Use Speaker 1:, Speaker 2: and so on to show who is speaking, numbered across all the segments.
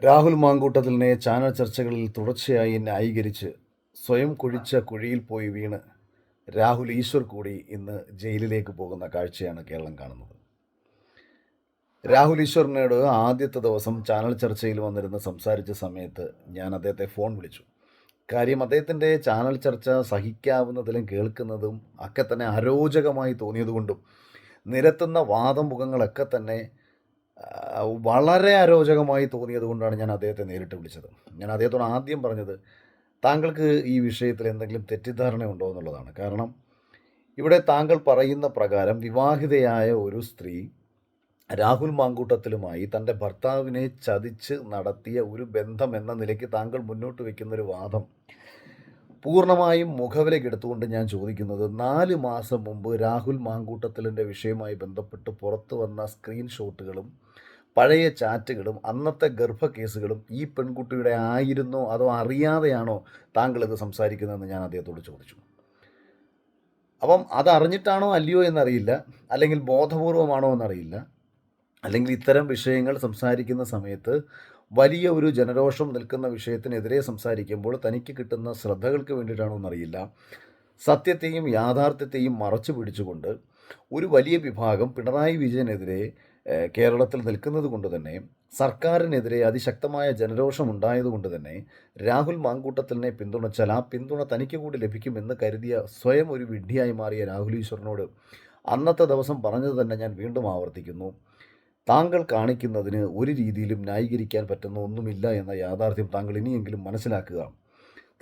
Speaker 1: Rahul മാങ്കൂട്ടത്തിലിനെ channel ചർച്ചകളിൽ തുടർച്ചയായി ന്യായീകരിച്ച് സ്വയം കുഴിച്ച കുഴിയിൽ പോയി വീണ് രാഹുൽ ഈശ്വർ കൂടി ഇന്ന് ജയിലിലേക്ക് പോകുന്ന കാഴ്ചയാണ് കേരളം കാണുന്നത്. രാഹുൽ ഈശ്വറിനോട് ആദ്യത്തെ ദിവസം ചാനൽ ചർച്ചയിൽ വന്നിരുന്ന് സംസാരിച്ച സമയത്ത് ഞാൻ അദ്ദേഹത്തെ ഫോൺ വിളിച്ചു. കാര്യം അദ്ദേഹത്തിന്റെ ചാനൽ ചർച്ച സഹിക്കാവുന്നതിലും കേൾക്കുന്നതും ഒക്കെ തന്നെ അരോചകമായി തോന്നിയതുകൊണ്ടും നിരത്തുന്ന വാദമുഖങ്ങളൊക്കെ തന്നെ വളരെ അരോചകമായി തോന്നിയത് കൊണ്ടാണ് ഞാൻ അദ്ദേഹത്തെ നേരിട്ട് വിളിച്ചത്. ഞാൻ അദ്ദേഹത്തോട് ആദ്യം പറഞ്ഞത് താങ്കൾക്ക് ഈ വിഷയത്തിൽ എന്തെങ്കിലും തെറ്റിദ്ധാരണ ഉണ്ടോ എന്നുള്ളതാണ്. കാരണം ഇവിടെ താങ്കൾ പറയുന്ന പ്രകാരം വിവാഹിതയായ ഒരു സ്ത്രീ രാഹുൽ മാങ്കൂട്ടത്തിലുമായി തന്റെ ഭർത്താവിനെ ചതിച്ച് നടത്തിയ ഒരു ബന്ധം എന്ന നിലയ്ക്ക് താങ്കൾ മുന്നോട്ട് വയ്ക്കുന്ന ഒരു വാദം പൂർണമായും മുഖവിലേക്ക് എടുത്തുകൊണ്ട് ഞാൻ ചോദിക്കുന്നത് നാല് മാസം മുമ്പ് രാഹുൽ മാങ്കൂട്ടത്തിലിന്റെ വിഷയവുമായി ബന്ധപ്പെട്ട് പുറത്തു വന്ന സ്ക്രീൻഷോട്ടുകളും പഴയ ചാറ്റുകളും അന്നത്തെ ഗർഭ കേസുകളും ഈ പെൺകുട്ടിയുടെ ആയിരുന്നോ അതോ അറിയാതെയാണോ താങ്കൾ ഇത് സംസാരിക്കുന്നതെന്ന് ഞാൻ അദ്ദേഹത്തോട് ചോദിച്ചു. അപ്പം അതറിഞ്ഞിട്ടാണോ അല്ലയോ എന്നറിയില്ല അല്ലെങ്കിൽ ബോധപൂർവമാണോ എന്നറിയില്ല അല്ലെങ്കിൽ ഇത്തരം വിഷയങ്ങൾ സംസാരിക്കുന്ന സമയത്ത് വലിയ ഒരു ജനരോഷം നിൽക്കുന്ന വിഷയത്തിനെതിരെ സംസാരിക്കുമ്പോൾ തനിക്ക് കിട്ടുന്ന ശ്രദ്ധകൾക്ക് വേണ്ടിയിട്ടാണോ എന്നറിയില്ല. സത്യത്തെയും യാഥാർത്ഥ്യത്തെയും മറച്ചു പിടിച്ചുകൊണ്ട് ഒരു വലിയ വിഭാഗം പിണറായി വിജയനെതിരെ കേരളത്തിൽ നിൽക്കുന്നത് കൊണ്ട് തന്നെ സർക്കാരിനെതിരെ അതിശക്തമായ ജനരോഷം ഉണ്ടായതുകൊണ്ട് തന്നെ രാഹുൽ മാങ്കൂട്ടത്തിനെ പിന്തുണച്ചാൽ ആ പിന്തുണ തനിക്ക് കൂടി ലഭിക്കുമെന്ന് കരുതിയ സ്വയം ഒരു വിഡ്ഢിയായി മാറിയ രാഹുൽ ഈശ്വറിനോട് അന്നത്തെ ദിവസം പറഞ്ഞത് തന്നെ ഞാൻ വീണ്ടും ആവർത്തിക്കുന്നു. താങ്കൾ കാണിക്കുന്നതിന് ഒരു രീതിയിലും ന്യായീകരിക്കാൻ പറ്റുന്ന ഒന്നുമില്ല എന്ന യാഥാർത്ഥ്യം താങ്കൾ ഇനിയെങ്കിലും മനസ്സിലാക്കുക.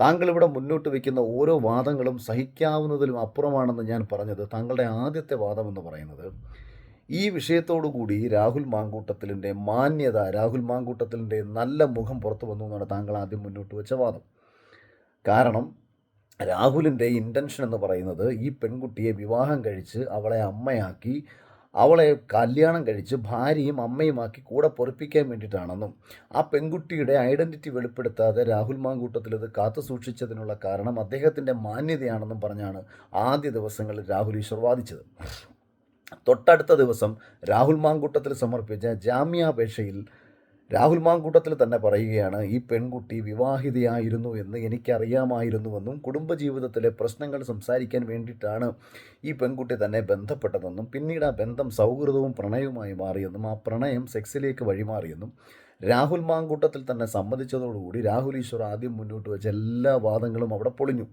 Speaker 1: താങ്കൾ ഇവിടെ മുന്നോട്ട് വയ്ക്കുന്ന ഓരോ വാദങ്ങളും സഹിക്കാവുന്നതിലും അപ്പുറമാണെന്ന് ഞാൻ പറഞ്ഞത് താങ്കളുടെ ആദ്യത്തെ വാദം എന്ന് പറയുന്നത് ഈ വിഷയത്തോടുകൂടി രാഹുൽ മാങ്കൂട്ടത്തിലിന്റെ മാന്യത രാഹുൽ മാങ്കൂട്ടത്തിലിന്റെ നല്ല മുഖം പുറത്തു വന്നു എന്നാണ് താങ്കൾ ആദ്യം മുന്നോട്ട് വെച്ച വാദം. കാരണം രാഹുലിന്റെ ഇന്റൻഷൻ എന്ന് പറയുന്നത് ഈ പെൺകുട്ടിയെ വിവാഹം കഴിച്ച് അവളെ അമ്മയാക്കി അവളെ കല്യാണം കഴിച്ച് ഭാര്യയും അമ്മയുമാക്കി കൂടെ പൊറപ്പിക്കാൻ വേണ്ടിയിട്ടാണെന്നും ആ പെൺകുട്ടിയുടെ ഐഡന്റിറ്റി വെളിപ്പെടുത്താതെ രാഹുൽ മാങ്കൂട്ടത്തിൽ ഇത് കാത്തു സൂക്ഷിച്ചതിനുള്ള കാരണം അദ്ദേഹത്തിന്റെ മാന്യതയാണെന്നും പറഞ്ഞാണ് ആദ്യ ദിവസങ്ങളിൽ രാഹുൽ ഈശ്വർ വാദിച്ചത്. തൊട്ടടുത്ത ദിവസം രാഹുൽ മാങ്കൂട്ടത്തിൽ സമർപ്പിച്ച ജാമ്യാപേക്ഷയിൽ രാഹുൽ മാങ്കൂട്ടത്തിൽ തന്നെ പറയുകയാണ് ഈ പെൺകുട്ടി വിവാഹിതയായിരുന്നു എന്ന് എനിക്കറിയാമായിരുന്നുവെന്നും കുടുംബജീവിതത്തിലെ പ്രശ്നങ്ങൾ സംസാരിക്കാൻ വേണ്ടിയിട്ടാണ് ഈ പെൺകുട്ടി തന്നെ ബന്ധപ്പെട്ടതെന്നും പിന്നീട് ആ ബന്ധം സൗഹൃദവും പ്രണയവുമായി മാറിയെന്നും ആ പ്രണയം സെക്സിലേക്ക് വഴിമാറിയെന്നും രാഹുൽ മാങ്കൂട്ടത്തിൽ തന്നെ സമ്മതിച്ചതോടുകൂടി രാഹുൽ ഈശ്വർ ആദ്യം മുന്നോട്ട് വെച്ച എല്ലാ വാദങ്ങളും അവിടെ പൊളിഞ്ഞു.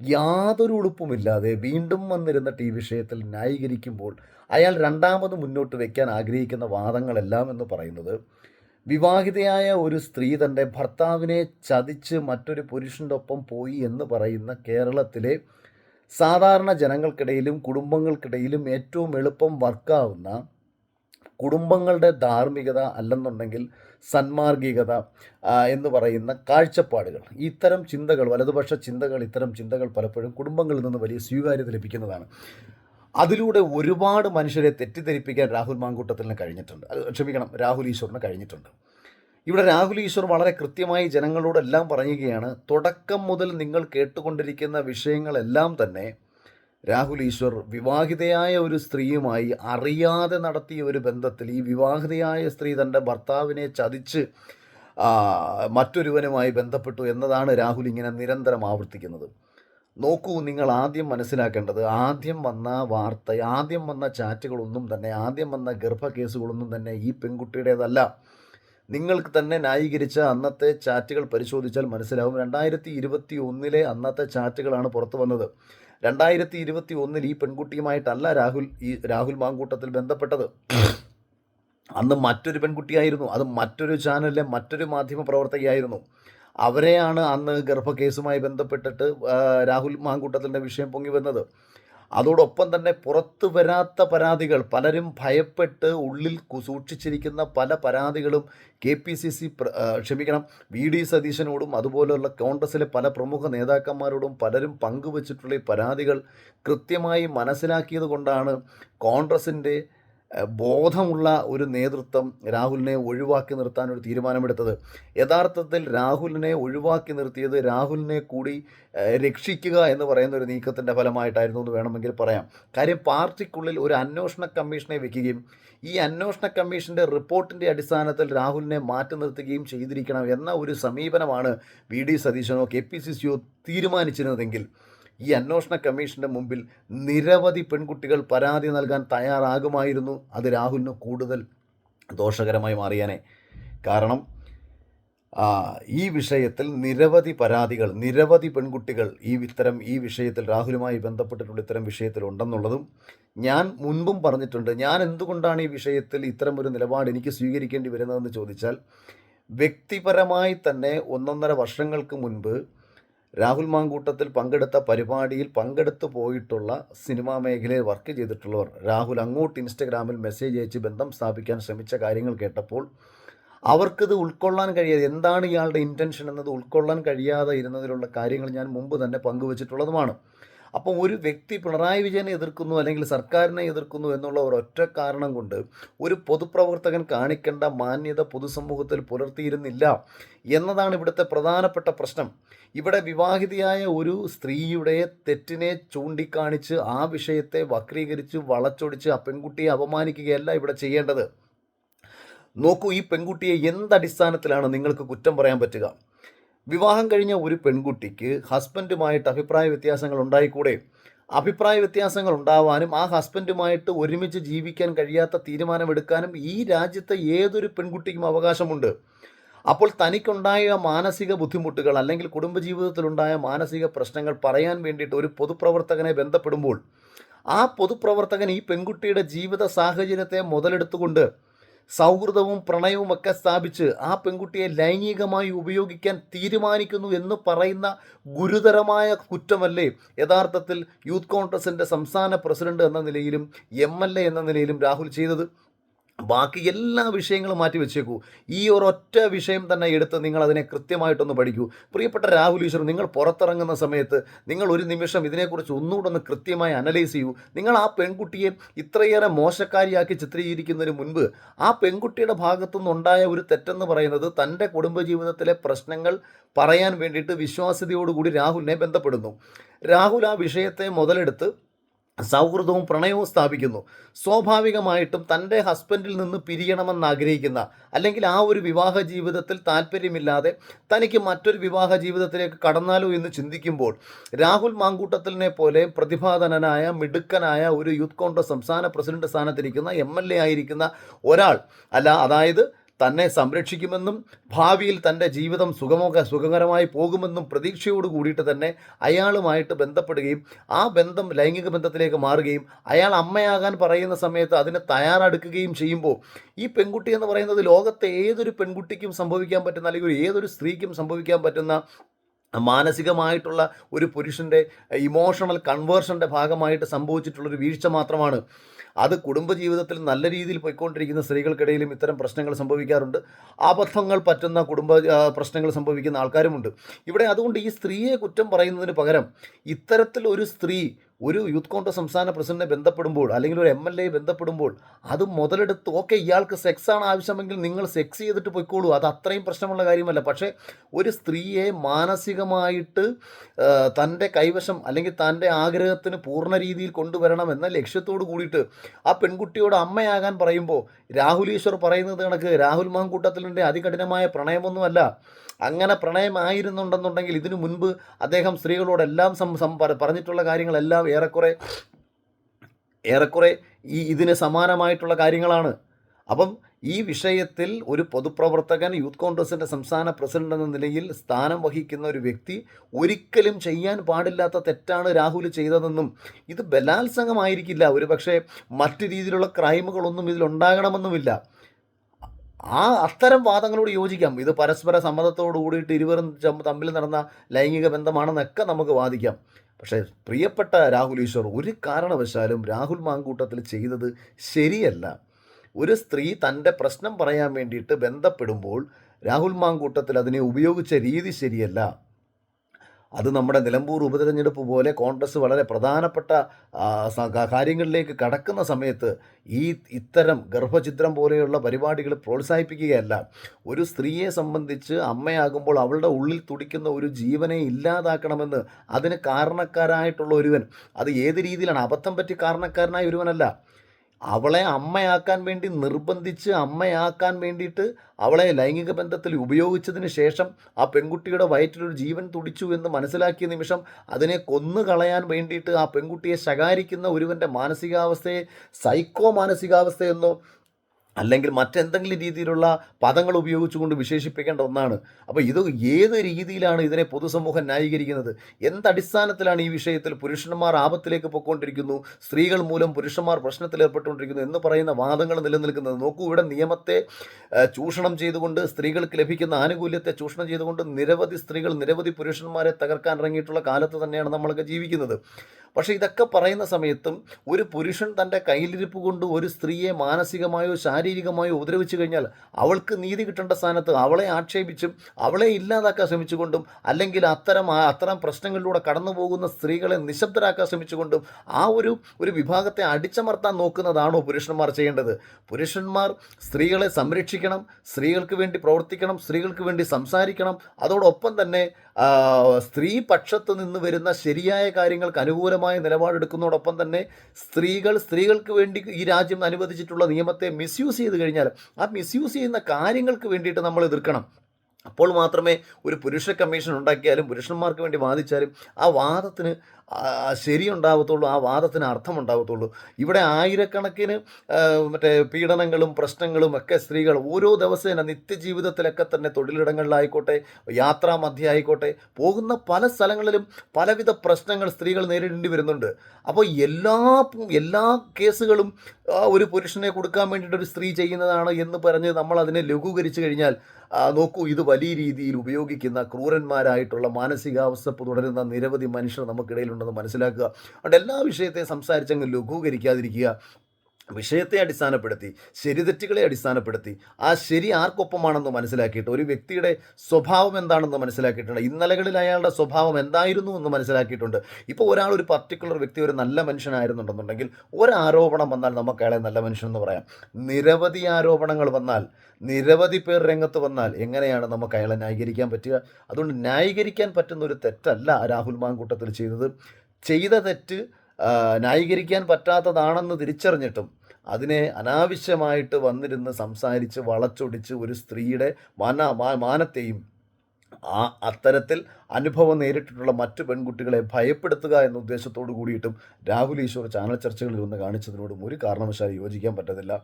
Speaker 1: യാതൊരു ഉടുപ്പുമില്ലാതെ വീണ്ടും വന്നിരുന്ന ടി വിഷയത്തിൽ ന്യായീകരിക്കുമ്പോൾ അയാൾ രണ്ടാമത് മുന്നോട്ട് വയ്ക്കാൻ ആഗ്രഹിക്കുന്ന വാദങ്ങളെല്ലാം എന്ന് പറയുന്നത് വിവാഹിതയായ ഒരു സ്ത്രീ തന്റെ ഭർത്താവിനെ ചതിച്ച് മറ്റൊരു പുരുഷന്റെ ഒപ്പം പോയി എന്ന് പറയുന്ന കേരളത്തിലെ സാധാരണ ജനങ്ങൾക്കിടയിലും കുടുംബങ്ങൾക്കിടയിലും ഏറ്റവും എളുപ്പം വർക്കാവുന്ന കുടുംബങ്ങളുടെ ധാർമ്മികത അല്ലെന്നുണ്ടെങ്കിൽ സന്മാർഗികത എന്ന് പറയുന്ന കാഴ്ചപ്പാടുകൾ. ഇത്തരം ചിന്തകൾ വലതുപക്ഷ ചിന്തകൾ ഇത്തരം ചിന്തകൾ പലപ്പോഴും കുടുംബങ്ങളിൽ നിന്ന് വലിയ സ്വീകാര്യത ലഭിക്കുന്നതാണ്. അതിലൂടെ ഒരുപാട് മനുഷ്യരെ തെറ്റിദ്ധരിപ്പിക്കാൻ രാഹുൽ മാങ്കൂട്ടത്തിന് കഴിഞ്ഞിട്ടുണ്ട്. ക്ഷമിക്കണം രാഹുൽ ഈശ്വറിന് കഴിഞ്ഞിട്ടുണ്ട്. ഇവിടെ രാഹുൽ ഈശ്വർ വളരെ കൃത്യമായി ജനങ്ങളോടെല്ലാം പറയുകയാണ് തുടക്കം മുതൽ നിങ്ങൾ കേട്ടുകൊണ്ടിരിക്കുന്ന വിഷയങ്ങളെല്ലാം തന്നെ രാഹുൽ ഈശ്വർ വിവാഹിതയായ ഒരു സ്ത്രീയുമായി അറിയാതെ നടത്തിയ ഒരു ബന്ധത്തിൽ ഈ വിവാഹിതയായ സ്ത്രീ തന്റെ ഭർത്താവിനെ ചതിച്ച് മറ്റൊരുവനുമായി ബന്ധപ്പെട്ടു എന്നതാണ് രാഹുൽ ഇങ്ങനെ നിരന്തരം ആവർത്തിക്കുന്നത്. നോക്കൂ നിങ്ങൾ ആദ്യം മനസ്സിലാക്കേണ്ടത് ആദ്യം വന്ന വാർത്ത ആദ്യം വന്ന ചാറ്റുകളൊന്നും തന്നെ ആദ്യം വന്ന ഗർഭ കേസുകളൊന്നും തന്നെ ഈ പെൺകുട്ടിയുടേതല്ല. നിങ്ങൾക്ക് തന്നെ ന്യായീകരിച്ച അന്നത്തെ ചാറ്റുകൾ പരിശോധിച്ചാൽ മനസ്സിലാവും. രണ്ടായിരത്തി ഇരുപത്തി ഒന്നിലെ അന്നത്തെ ചാറ്റുകളാണ് പുറത്തു വന്നത്. രണ്ടായിരത്തി ഇരുപത്തി ഒന്നിൽ ഈ പെൺകുട്ടിയുമായിട്ടല്ല രാഹുൽ ഈ രാഹുൽ മാങ്കൂട്ടത്തിൽ ബന്ധപ്പെട്ടത്. അന്ന് മറ്റൊരു പെൺകുട്ടിയായിരുന്നു. അത് മറ്റൊരു ചാനലിലെ മറ്റൊരു മാധ്യമ പ്രവർത്തകയായിരുന്നു. അവരെയാണ് അന്ന് ഗർഭക്കേസുമായി ബന്ധപ്പെട്ടിട്ട് രാഹുൽ മാങ്കൂട്ടത്തിന്റെ വിഷയം പൊങ്ങി വന്നത്. അതോടൊപ്പം തന്നെ പുറത്തു വരാത്ത പരാതികൾ പലരും ഭയപ്പെട്ട് ഉള്ളിൽ സൂക്ഷിച്ചിരിക്കുന്ന പല പരാതികളും കെ പി സി സി ക്ഷമിക്കണം വി ഡി സതീശനോടും അതുപോലെയുള്ള കോൺഗ്രസിലെ പല പ്രമുഖ നേതാക്കന്മാരോടും പലരും പങ്കുവച്ചിട്ടുള്ള ഈ പരാതികൾ കൃത്യമായി മനസ്സിലാക്കിയത് കൊണ്ടാണ് കോൺഗ്രസിന്റെ ബോധമുള്ള ഒരു നേതൃത്വം രാഹുലിനെ ഒഴിവാക്കി നിർത്താൻ ഒരു തീരുമാനമെടുത്തത്. യഥാർത്ഥത്തിൽ രാഹുലിനെ ഒഴിവാക്കി നിർത്തിയത് രാഹുലിനെ കൂടി രക്ഷിക്കുക എന്ന് പറയുന്ന ഒരു നീക്കത്തിന്റെ ഫലമായിട്ടായിരുന്നു എന്ന് വേണമെങ്കിൽ പറയാം. കാര്യം പാർട്ടിക്കുള്ളിൽ ഒരു അന്വേഷണ കമ്മീഷനെ വെക്കുകയും ഈ അന്വേഷണ കമ്മീഷന്റെ റിപ്പോർട്ടിന്റെ അടിസ്ഥാനത്തിൽ രാഹുലിനെ മാറ്റി നിർത്തുകയും ചെയ്തിരിക്കണം എന്ന ഒരു സമീപനമാണ് വി. ഡി. സതീശനോ കെ. പി. സി. സിയോ തീരുമാനിച്ചിരുന്നതെങ്കിൽ ഈ അന്വേഷണ കമ്മീഷന്റെ മുമ്പിൽ നിരവധി പെൺകുട്ടികൾ പരാതി നൽകാൻ തയ്യാറാകുമായിരുന്നു. അത് രാഹുലിന് കൂടുതൽ ദോഷകരമായി മാറിയാനെ. കാരണം ഈ വിഷയത്തിൽ നിരവധി പരാതികൾ നിരവധി പെൺകുട്ടികൾ ഈ ഇത്തരം ഈ വിഷയത്തിൽ രാഹുലുമായി ബന്ധപ്പെട്ടിട്ടുള്ള ഇത്തരം വിഷയത്തിൽ ഉണ്ടെന്നുള്ളതും ഞാൻ മുൻപും പറഞ്ഞിട്ടുണ്ട്. ഞാൻ എന്തുകൊണ്ടാണ് ഈ വിഷയത്തിൽ ഇത്തരം ഒരു നിലപാട് എനിക്ക് സ്വീകരിക്കേണ്ടി വരുന്നതെന്ന് ചോദിച്ചാൽ വ്യക്തിപരമായി തന്നെ ഒന്നൊന്നര വർഷങ്ങൾക്ക് മുൻപ് രാഹുൽ മാങ്കൂട്ടത്തിൽ പങ്കെടുത്ത പരിപാടിയിൽ പങ്കെടുത്തു പോയിട്ടുള്ള സിനിമാ മേഖലയിൽ വർക്ക് ചെയ്തിട്ടുള്ളവർ രാഹുൽ അങ്ങോട്ട് ഇൻസ്റ്റഗ്രാമിൽ മെസ്സേജ് അയച്ച് ബന്ധം സ്ഥാപിക്കാൻ ശ്രമിച്ച കാര്യങ്ങൾ കേട്ടപ്പോൾ അവർക്കിത് ഉൾക്കൊള്ളാൻ കഴിയാതെ എന്താണ് ഇയാളുടെ ഇന്റൻഷൻ എന്നത് ഉൾക്കൊള്ളാൻ കഴിയാതെ ഇരുന്നതിലുള്ള കാര്യങ്ങൾ ഞാൻ മുമ്പ് തന്നെ പങ്കുവച്ചിട്ടുള്ളതുമാണ്. അപ്പോൾ ഒരു വ്യക്തി പിണറായി വിജയനെ എതിർക്കുന്നു അല്ലെങ്കിൽ സർക്കാരിനെ എതിർക്കുന്നു എന്നുള്ള ഒരൊറ്റ കാരണം കൊണ്ട് ഒരു പൊതുപ്രവർത്തകൻ കാണിക്കേണ്ട മാന്യത പൊതുസമൂഹത്തിൽ പുലർത്തിയിരുന്നില്ല എന്നതാണ് ഇവിടുത്തെ പ്രധാനപ്പെട്ട പ്രശ്നം. ഇവിടെ വിവാഹിതയായ ഒരു സ്ത്രീയുടെ തെറ്റിനെ ചൂണ്ടിക്കാണിച്ച് ആ വിഷയത്തെ വക്രീകരിച്ച് വളച്ചൊടിച്ച് ആ പെൺകുട്ടിയെ അപമാനിക്കുകയല്ല ഇവിടെ ചെയ്യേണ്ടത്. നോക്കൂ ഈ പെൺകുട്ടിയെ എന്തടിസ്ഥാനത്തിലാണ് നിങ്ങൾക്ക് കുറ്റം പറയാൻ പറ്റുക? വിവാഹം കഴിഞ്ഞ ഒരു പെൺകുട്ടിക്ക് ഹസ്ബൻഡുമായിട്ട് അഭിപ്രായ വ്യത്യാസങ്ങൾ ഉണ്ടായിക്കൂടെ? അഭിപ്രായ വ്യത്യാസങ്ങൾ ഉണ്ടാവാനും ആ ഹസ്ബൻഡുമായിട്ട് ഒരുമിച്ച് ജീവിക്കാൻ കഴിയാത്ത തീരുമാനമെടുക്കാനും ഈ രാജ്യത്തെ ഏതൊരു പെൺകുട്ടിക്കും അവകാശമുണ്ട്? അപ്പോൾ തനിക്കുണ്ടായ മാനസിക ബുദ്ധിമുട്ടുകൾ അല്ലെങ്കിൽ കുടുംബജീവിതത്തിലുണ്ടായ മാനസിക പ്രശ്നങ്ങൾ പറയാൻ വേണ്ടിയിട്ട് ഒരു പൊതുപ്രവർത്തകനെ ബന്ധപ്പെടുമ്പോൾ ആ പൊതുപ്രവർത്തകൻ ഈ പെൺകുട്ടിയുടെ ജീവിത സാഹചര്യത്തെ മുതലെടുത്തുകൊണ്ട് സൗഹൃദവും പ്രണയവും ഒക്കെ സ്ഥാപിച്ച് ആ പെൺകുട്ടിയെ ലൈംഗികമായി ഉപയോഗിക്കാൻ തീരുമാനിക്കുന്നു എന്ന് പറയുന്ന ഗുരുതരമായ കുറ്റമല്ലേ? യഥാർത്ഥത്തിൽ യൂത്ത് കോൺഗ്രസിന്റെ സംസ്ഥാന പ്രസിഡന്റ് എന്ന നിലയിലും എം എന്ന നിലയിലും രാഹുൽ ചെയ്തത്. ബാക്കി എല്ലാ വിഷയങ്ങളും മാറ്റി വെച്ചേക്കൂ. ഈ ഒരൊറ്റ വിഷയം തന്നെ എടുത്ത് നിങ്ങൾ അതിനെ കൃത്യമായിട്ടൊന്ന് പഠിക്കൂ. പ്രിയപ്പെട്ട രാഹുൽ ഈശ്വർ നിങ്ങൾ പുറത്തിറങ്ങുന്ന സമയത്ത് നിങ്ങൾ ഒരു നിമിഷം ഇതിനെക്കുറിച്ച് ഒന്നുകൂടെ ഒന്ന് കൃത്യമായി അനലൈസ് ചെയ്യൂ. നിങ്ങൾ ആ പെൺകുട്ടിയെ ഇത്രയേറെ മോശക്കാരിയാക്കി ചിത്രീകരിക്കുന്നതിന് മുൻപ് ആ പെൺകുട്ടിയുടെ ഭാഗത്തുനിന്നുണ്ടായ ഒരു തെറ്റെന്ന് പറയുന്നത് തന്റെ കുടുംബജീവിതത്തിലെ പ്രശ്നങ്ങൾ പറയാൻ വേണ്ടിയിട്ട് വിശ്വാസ്യതയോടുകൂടി രാഹുലിനെ ബന്ധപ്പെടുന്നു. രാഹുൽ ആ വിഷയത്തെ മുതലെടുത്ത് സൗഹൃദവും പ്രണയവും സ്ഥാപിക്കുന്നു. സ്വാഭാവികമായിട്ടും തന്റെ ഹസ്ബൻഡിൽ നിന്ന് പിരിയണമെന്ന് ആഗ്രഹിക്കുന്ന അല്ലെങ്കിൽ ആ ഒരു വിവാഹ ജീവിതത്തിൽ താല്പര്യമില്ലാതെ തനിക്ക് മറ്റൊരു വിവാഹ ജീവിതത്തിലേക്ക് കടന്നാലോ എന്ന് ചിന്തിക്കുമ്പോൾ രാഹുൽ മാങ്കൂട്ടത്തിലിനെ പോലെ പ്രതിഭാധനനായ മിടുക്കനായ ഒരു യൂത്ത് കോൺഗ്രസ് സംസ്ഥാന പ്രസിഡന്റ് സ്ഥാനത്തിരിക്കുന്ന എം എൽ എ ആയിരിക്കുന്ന ഒരാൾ അല്ല അതായത് തന്നെ സംരക്ഷിക്കുമെന്നും ഭാവിയിൽ തന്റെ ജീവിതം സുഗമോക സുഖകരമായി പോകുമെന്നും പ്രതീക്ഷയോട് കൂടിയിട്ട് തന്നെ അയാളുമായിട്ട് ബന്ധപ്പെടുകയും ആ ബന്ധം ലൈംഗിക ബന്ധത്തിലേക്ക് മാറുകയും അയാൾ അമ്മയാകാൻ പറയുന്ന സമയത്ത് അതിന് തയ്യാറെടുക്കുകയും ചെയ്യുമ്പോൾ ഈ പെൺകുട്ടി എന്ന് പറയുന്നത് ലോകത്തെ ഏതൊരു പെൺകുട്ടിക്കും സംഭവിക്കാൻ പറ്റുന്ന അല്ലെങ്കിൽ ഏതൊരു സ്ത്രീക്കും സംഭവിക്കാൻ പറ്റുന്ന മാനസികമായിട്ടുള്ള ഒരു പുരുഷന്റെ ഇമോഷണൽ കൺവേർഷന്റെ ഭാഗമായിട്ട് സംഭവിച്ചിട്ടുള്ളൊരു വീഴ്ച മാത്രമാണ്. അത് കുടുംബജീവിതത്തിൽ നല്ല രീതിയിൽ പോയിക്കൊണ്ടിരിക്കുന്ന സ്ത്രീകൾക്കിടയിലും ഇത്തരം പ്രശ്നങ്ങൾ സംഭവിക്കാറുണ്ട്. അബദ്ധങ്ങൾ പറ്റുന്ന കുടുംബ പ്രശ്നങ്ങൾ സംഭവിക്കുന്ന ആൾക്കാരുമുണ്ട്. ഇവിടെ അതുകൊണ്ട് ഈ സ്ത്രീയെ കുറ്റം പറയുന്നതിന് പകരം ഇത്തരത്തിൽ ഒരു സ്ത്രീ ഒരു യൂത്ത് കോൺഗ്രസ് സംസ്ഥാന പ്രസിഡന്റിനെ ബന്ധപ്പെടുമ്പോൾ അല്ലെങ്കിൽ ഒരു എം എൽ എ ബന്ധപ്പെടുമ്പോൾ അത് മുതലെടുത്ത് ഓക്കെ ഇയാൾക്ക് സെക്സ് ആണ് ആവശ്യമെങ്കിൽ നിങ്ങൾ സെക്സ് ചെയ്തിട്ട് പോയിക്കോളൂ. അത് അത്രയും പ്രശ്നമുള്ള കാര്യമല്ല. പക്ഷേ ഒരു സ്ത്രീയെ മാനസികമായിട്ട് തന്റെ കൈവശം അല്ലെങ്കിൽ തന്റെ ആഗ്രഹത്തിന് പൂർണ രീതിയിൽ കൊണ്ടുവരണം എന്ന ലക്ഷ്യത്തോട് കൂടിയിട്ട് ആ പെൺകുട്ടിയോട് അമ്മയാകാൻ പറയുമ്പോൾ രാഹുൽ ഈശ്വർ പറയുന്നത് കണക്ക് രാഹുൽ മാങ്കൂട്ടത്തിലിന്റെ അതികഠിനമായ പ്രണയമൊന്നുമല്ല. അങ്ങനെ പ്രണയമായിരുന്നുണ്ടെന്നുണ്ടെങ്കിൽ ഇതിനു മുൻപ് അദ്ദേഹം സ്ത്രീകളോടെല്ലാം പറഞ്ഞിട്ടുള്ള കാര്യങ്ങളെല്ലാം ഏറെക്കുറെ ഏറെക്കുറെ ഈ ഇതിന് സമാനമായിട്ടുള്ള കാര്യങ്ങളാണ്. അപ്പം ഈ വിഷയത്തിൽ ഒരു പൊതുപ്രവർത്തകൻ യൂത്ത് കോൺഗ്രസിന്റെ സംസ്ഥാന പ്രസിഡന്റ് എന്ന നിലയിൽ സ്ഥാനം വഹിക്കുന്ന ഒരു വ്യക്തി ഒരിക്കലും ചെയ്യാൻ പാടില്ലാത്ത തെറ്റാണ് രാഹുൽ ചെയ്തതെന്നും ഇത് ബലാത്സംഗമായിരിക്കില്ല. ഒരു പക്ഷേ മറ്റു രീതിയിലുള്ള ക്രൈമുകളൊന്നും ഇതിലുണ്ടാകണമെന്നുമില്ല. ആ അത്തരം വാദങ്ങളോട് യോജിക്കാം. ഇത് പരസ്പര സമ്മതത്തോട് കൂടിയിട്ട് ഇരുവരും തമ്മിൽ നടന്ന ലൈംഗിക ബന്ധമാണെന്നൊക്കെ നമുക്ക് വാദിക്കാം. പക്ഷേ പ്രിയപ്പെട്ട രാഹുൽ ഈശ്വർ ഒരു കാരണവശാലും രാഹുൽ മാങ്കൂട്ടത്തിൽ ചെയ്തത് ശരിയല്ല. ഒരു സ്ത്രീ തന്റെ പ്രശ്നം പറയാൻ വേണ്ടിയിട്ട് ബന്ധപ്പെടുമ്പോൾ രാഹുൽ മാങ്കൂട്ടത്തിൽ അതിനെ ഉപയോഗിച്ച രീതി ശരിയല്ല. അത് നമ്മുടെ നിലമ്പൂർ ഉപതെരഞ്ഞെടുപ്പ് പോലെ കോൺഗ്രസ് വളരെ പ്രധാനപ്പെട്ട കാര്യങ്ങളിലേക്ക് കടക്കുന്ന സമയത്ത് ഈ ഇത്തരം ഗർഭചിത്രം പോലെയുള്ള പരിപാടികൾ പ്രോത്സാഹിപ്പിക്കുകയല്ല. ഒരു സ്ത്രീയെ സംബന്ധിച്ച് അമ്മയാകുമ്പോൾ അവളുടെ ഉള്ളിൽ തുടിക്കുന്ന ഒരു ജീവനെ ഇല്ലാതാക്കണമെന്ന് അതിന് കാരണക്കാരായിട്ടുള്ള ഒരുവൻ അത് ഏത് രീതിയിലാണ്? അബദ്ധം പറ്റി കാരണക്കാരനായ ഒരുവനല്ല. അവളെ അമ്മയാക്കാൻ വേണ്ടി നിർബന്ധിച്ച് അമ്മയാക്കാൻ വേണ്ടിയിട്ട് അവളെ ലൈംഗിക ബന്ധത്തിൽ ഉപയോഗിച്ചതിന് ശേഷം ആ പെൺകുട്ടിയുടെ വയറ്റിലൊരു ജീവൻ തുടിച്ചു എന്ന് മനസ്സിലാക്കിയ നിമിഷം അതിനെ കൊന്നു കളയാൻ വേണ്ടിയിട്ട് ആ പെൺകുട്ടിയെ ശകാരിക്കുന്ന ഒരുവന്റെ മാനസികാവസ്ഥയെ സൈക്കോ മാനസികാവസ്ഥയെന്നോ അല്ലെങ്കിൽ മറ്റെന്തെങ്കിലും രീതിയിലുള്ള പദങ്ങൾ ഉപയോഗിച്ചുകൊണ്ട് വിശേഷിപ്പിക്കേണ്ട ഒന്നാണ്. അപ്പോൾ ഇത് ഏത് രീതിയിലാണ് ഇതിനെ പൊതുസമൂഹം ന്യായീകരിക്കുന്നത്? എന്തടിസ്ഥാനത്തിലാണ് ഈ വിഷയത്തിൽ പുരുഷന്മാർ ആപത്തിലേക്ക് പൊയ്ക്കൊണ്ടിരിക്കുന്നു? സ്ത്രീകൾ മൂലം പുരുഷന്മാർ പ്രശ്നത്തിൽ ഏർപ്പെട്ടുകൊണ്ടിരിക്കുന്നു എന്ന് പറയുന്ന വാദങ്ങൾ നിലനിൽക്കുന്നത്. നോക്കൂ ഇവിടെ നിയമത്തെ ചൂഷണം ചെയ്തുകൊണ്ട് സ്ത്രീകൾക്ക് ലഭിക്കുന്ന ആനുകൂല്യത്തെ ചൂഷണം ചെയ്തുകൊണ്ട് നിരവധി സ്ത്രീകൾ നിരവധി പുരുഷന്മാരെ തകർക്കാൻ ഇറങ്ങിയിട്ടുള്ള കാലത്ത് തന്നെയാണ് നമ്മളൊക്കെ ജീവിക്കുന്നത്. പക്ഷേ ഇതൊക്കെ പറയുന്ന സമയത്തും ഒരു പുരുഷൻ തന്റെ കയ്യിലിരിപ്പ് കൊണ്ട് ഒരു സ്ത്രീയെ മാനസികമായോ ശാരീരികമായോ ഉപദ്രവിച്ചു കഴിഞ്ഞാൽ അവൾക്ക് നീതി കിട്ടേണ്ട സ്ഥാനത്ത് അവളെ ആക്ഷേപിച്ചും അവളെ ഇല്ലാതാക്കാൻ ശ്രമിച്ചുകൊണ്ടും അല്ലെങ്കിൽ അത്തരം അത്തരം പ്രശ്നങ്ങളിലൂടെ കടന്നു പോകുന്ന സ്ത്രീകളെ നിശബ്ദരാക്കാൻ ശ്രമിച്ചുകൊണ്ടും ആ ഒരു ഒരു വിഭാഗത്തെ അടിച്ചമർത്താൻ നോക്കുന്നതാണോ പുരുഷന്മാർ ചെയ്യേണ്ടത്? പുരുഷന്മാർ സ്ത്രീകളെ സംരക്ഷിക്കണം സ്ത്രീകൾക്ക് വേണ്ടി പ്രവർത്തിക്കണം സ്ത്രീകൾക്ക് വേണ്ടി സംസാരിക്കണം. അതോടൊപ്പം തന്നെ സ്ത്രീ പക്ഷത്ത് നിന്ന് വരുന്ന ശരിയായ കാര്യങ്ങൾക്ക് അനുകൂലമായ നിലപാടെടുക്കുന്നതോടൊപ്പം തന്നെ സ്ത്രീകൾ സ്ത്രീകൾക്ക് വേണ്ടി ഈ രാജ്യം അനുവദിച്ചിട്ടുള്ള നിയമത്തെ മിസ്യൂസ് ചെയ്ത് കഴിഞ്ഞാൽ ആ മിസ്യൂസ് ചെയ്യുന്ന കാര്യങ്ങൾക്ക് വേണ്ടിയിട്ട് നമ്മൾ എതിർക്കണം. അപ്പോൾ മാത്രമേ ഒരു പുരുഷ കമ്മീഷൻ ഉണ്ടാക്കിയാലും പുരുഷന്മാർക്ക് വേണ്ടി വാദിച്ചാലും ആ വാദത്തിന് ശരിയുണ്ടാവത്തുള്ളൂ ആ വാദത്തിന് അർത്ഥമുണ്ടാവത്തുള്ളൂ. ഇവിടെ ആയിരക്കണക്കിന് മറ്റേ പീഡനങ്ങളും പ്രശ്നങ്ങളും ഒക്കെ സ്ത്രീകൾ ഓരോ ദിവസേന നിത്യജീവിതത്തിലൊക്കെ തന്നെ തൊഴിലിടങ്ങളിലായിക്കോട്ടെ യാത്രാ മധ്യ ആയിക്കോട്ടെ പോകുന്ന പല സ്ഥലങ്ങളിലും പലവിധ പ്രശ്നങ്ങൾ സ്ത്രീകൾ നേരിടേണ്ടി വരുന്നുണ്ട്. അപ്പോൾ എല്ലാ എല്ലാ കേസുകളും ഒരു പുരുഷനെ കൊടുക്കാൻ വേണ്ടിയിട്ട് ഒരു സ്ത്രീ ചെയ്യുന്നതാണ് എന്ന് പറഞ്ഞ് നമ്മൾ അതിനെ ലഘൂകരിച്ചു കഴിഞ്ഞാൽ നോക്കൂ ഇത് വലിയ രീതിയിൽ ഉപയോഗിക്കുന്ന ക്രൂരന്മാരായിട്ടുള്ള മാനസികാവസ്ഥ തുടരുന്ന നിരവധി മനുഷ്യർ നമുക്കിടയിലുണ്ടെന്ന് മനസ്സിലാക്കുക. അതുകൊണ്ട് എല്ലാ വിഷയത്തെയും സംസാരിച്ചങ്ങ് ലഘൂകരിക്കാതിരിക്കുക. വിഷയത്തെ അടിസ്ഥാനപ്പെടുത്തി ശരിതെറ്റുകളെ അടിസ്ഥാനപ്പെടുത്തി ആ ശരി ആർക്കൊപ്പമാണെന്ന് മനസ്സിലാക്കിയിട്ട് ഒരു വ്യക്തിയുടെ സ്വഭാവം എന്താണെന്ന് മനസ്സിലാക്കിയിട്ടുണ്ട് ഇന്നലകളിൽ അയാളുടെ സ്വഭാവം എന്തായിരുന്നു എന്ന് മനസ്സിലാക്കിയിട്ടുണ്ട്. ഇപ്പോൾ ഒരാൾ ഒരു പർട്ടിക്കുലർ വ്യക്തി ഒരു നല്ല മനുഷ്യനായിരുന്നുണ്ടെന്നുണ്ടെങ്കിൽ ഒരാരോപണം വന്നാൽ നമുക്ക് അയാളെ നല്ല മനുഷ്യൻ എന്ന് പറയാം. നിരവധി ആരോപണങ്ങൾ വന്നാൽ നിരവധി പേർ രംഗത്ത് വന്നാൽ എങ്ങനെയാണ് നമുക്ക് അയാളെ ന്യായീകരിക്കാൻ പറ്റുക? അതുകൊണ്ട് ന്യായീകരിക്കാൻ പറ്റുന്ന ഒരു തെറ്റല്ല രാഹുൽ മാങ്കൂട്ടത്തിൽ ചെയ്തത്. ചെയ്ത തെറ്റ് ന്യായീകരിക്കാൻ പറ്റാത്തതാണെന്ന് തിരിച്ചറിഞ്ഞിട്ടും അതിനെ അനാവശ്യമായിട്ട് വന്നിരുന്ന് സംസാരിച്ച് വളച്ചൊടിച്ച് ഒരു സ്ത്രീയുടെ മാന മാനത്തെയും ആ അത്തരത്തിൽ അനുഭവം നേരിട്ടിട്ടുള്ള മറ്റു പെൺകുട്ടികളെ ഭയപ്പെടുത്തുക എന്ന ഉദ്ദേശത്തോടു കൂടിയിട്ടും രാഹുൽ ഈശ്വർ ചാനൽ ചർച്ചകളിൽ ഒന്ന് കാണിച്ചതിനോടും ഒരു കാരണവശാലും യോജിക്കാൻ പറ്റത്തില്ല.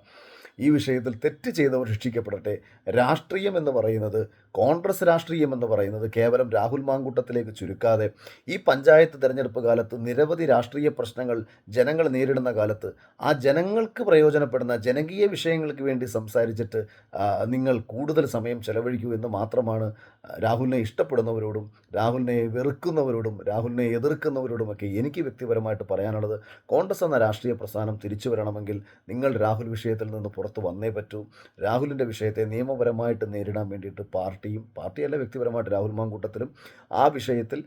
Speaker 1: ഈ വിഷയത്തിൽ തെറ്റ് ചെയ്തവർ ശിക്ഷിക്കപ്പെടട്ടെ രാഷ്ട്രീയം എന്ന് പറയുന്നത് കോൺഗ്രസ് രാഷ്ട്രീയം എന്ന് പറയുന്നത് കേവലം രാഹുൽ മാങ്കൂട്ടത്തിലേക്ക് ചുരുക്കാതെ ഈ പഞ്ചായത്ത് തിരഞ്ഞെടുപ്പ് കാലത്ത് നിരവധി രാഷ്ട്രീയ പ്രശ്നങ്ങൾ ജനങ്ങൾ നേരിടുന്ന കാലത്ത് ആ ജനങ്ങൾക്ക് പ്രയോജനപ്പെടുന്ന ജനകീയ വിഷയങ്ങൾക്ക് വേണ്ടി സംസാരിച്ചിട്ട് നിങ്ങൾ കൂടുതൽ സമയം ചെലവഴിക്കൂ എന്ന് മാത്രമാണ് രാഹുലിനെ ഇഷ്ടപ്പെടുന്നവരോടും രാഹുലിനെ വെറുക്കുന്നവരോടും രാഹുലിനെ എതിർക്കുന്നവരോടുമൊക്കെ എനിക്ക് വ്യക്തിപരമായിട്ട് പറയാനുള്ളത് കോൺഗ്രസ് എന്ന രാഷ്ട്രീയ പ്രസ്ഥാനം തിരിച്ചു വരണമെങ്കിൽ നിങ്ങൾ രാഹുൽ വിഷയത്തിൽ നിന്ന് പുറത്ത് വന്നേ പറ്റൂ. രാഹുലിന്റെ വിഷയത്തെ നിയമപരമായിട്ട് നേരിടാൻ വേണ്ടിയിട്ട് പാർട്ടിയും പാർട്ടിയല്ല വ്യക്തിപരമായിട്ട് രാഹുൽ മാങ്കൂട്ടത്തിലും ആ വിഷയത്തിൽ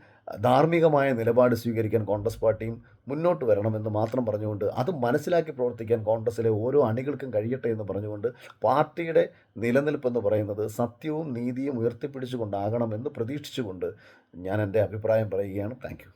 Speaker 1: ധാർമ്മികമായ നിലപാട് സ്വീകരിക്കാൻ കോൺഗ്രസ് പാർട്ടിയും മുന്നോട്ട് വരണമെന്ന് മാത്രം പറഞ്ഞുകൊണ്ട് അത് മനസ്സിലാക്കി പ്രവർത്തിക്കാൻ കോൺഗ്രസ്സിലെ ഓരോ അണികൾക്കും കഴിയട്ടെ എന്ന് പറഞ്ഞുകൊണ്ട് പാർട്ടിയുടെ നിലനിൽപ്പെന്ന് പറയുന്നത് സത്യവും നീതിയും ഉയർത്തിപ്പിടിച്ചുകൊണ്ടാകണമെന്ന് പ്രതീക്ഷിച്ചുകൊണ്ട് ഞാൻ എന്റെ അഭിപ്രായം പറയുകയാണ്. താങ്ക്